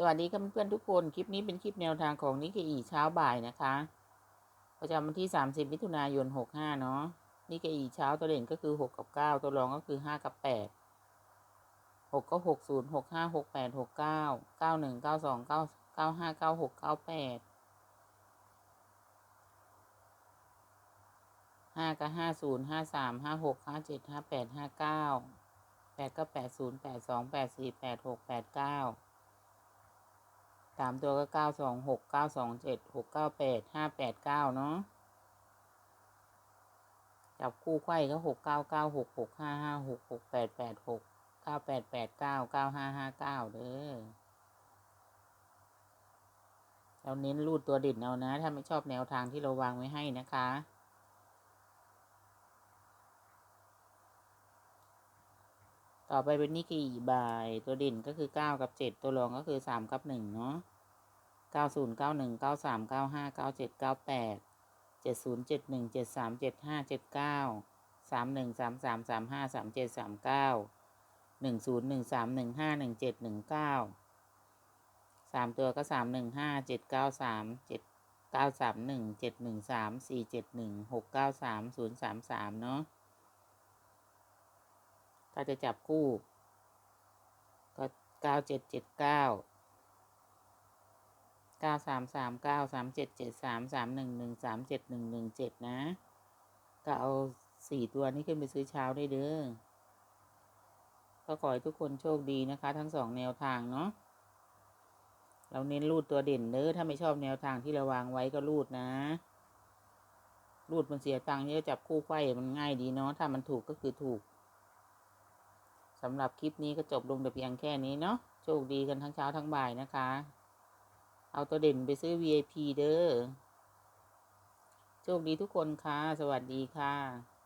สวัสดีครับเพื่อนๆทุกคน คลิปนี้เป็นคลิปแนวทางของนิกเกอีเช้าบ่ายนะคะประจำวันที่ 30 มิถุนายน 65 เนาะนิกเกอีเช้าตัวเด่นก็คือ 6 กับ 9 ตัวรองก็คือ 5 กับ 8 6 ก็ 60 65 68 69 91 92 9 95 96 98 5 ก็ 50 53 56 57 58 59 8 ก็ 80 82 84 86 89 สามตัวก็เก้าสองหกเก้าสองเจ็ดหกเก้าแปดห้าแปดเก้าเนาะจับคู่ไขว้ก็หกเก้าเก้าหกหกห้าห้าหกหกแปดแปดหกเก้าแปดแปดเก้าเก้าห้าห้าเก้าเด้อเราเน้นรูดตัวเด่นเอานะ ถ้าไม่ชอบแนวทางที่เราวางไว้ให้นะคะ ต่อไปเป็นนิกกี้บายตัวเด่นก็คือเก้ากับเจ็ดตัวรองก็คือสามกับหนึ่งเนาะ เก้าศูนย์เก้าหนึ่งเก้าสามเก้าห้าเก้าเจ็ดเก้าแปดเจ็ดศูนย์เจ็ดหนึ่งเจ็ดสามเจ็ดห้าเจ็ดเก้าสามหนึ่งสามสามสามห้าสามเจ็ดสามเก้าหนึ่งศูนย์หนึ่งสามหนึ่งห้าหนึ่งเจ็ดหนึ่งเก้าสามตัวก็สามหนึ่งห้าเจ็ดเก้าสามเจ็ดเก้าสามหนึ่งเจ็ดหนึ่งสามสี่เจ็ดหนึ่งหกเก้าสามศูนย์สามสามเนาะถ้าจะจับคู่ก็เก้าเจ็ดเจ็ดเก้า เก้าสามสามเก้าสามเจ็ดเจ็ดสามสามหนึ่งหนึ่งสามเจ็ดหนึ่งหนึ่งเจ็ดนะ ก็เอาสี่ตัวนี้ขึ้นไปซื้อเช้าได้เด้อก็ขอให้ทุกคนโชคดีนะคะ ทั้งสองแนวทางเนาะเราเน้นรูดตัวเด่นเด้อถ้าไม่ชอบแนวทางที่เราวางไว้ก็รูดนะ รูดมันเสียตังค์เยอะจับคู่ไขว้มันง่ายดีเนาะถ้ามันถูกก็คือถูกสำหรับคลิปนี้ก็จบลงแต่เพียงแค่นี้เนาะโชคดีกันทั้งเช้าทั้งบ่ายนะคะ เอาตัวเด่นไปซื้อ VIP เด้อ โชคดีทุกคนค่ะ สวัสดีค่ะ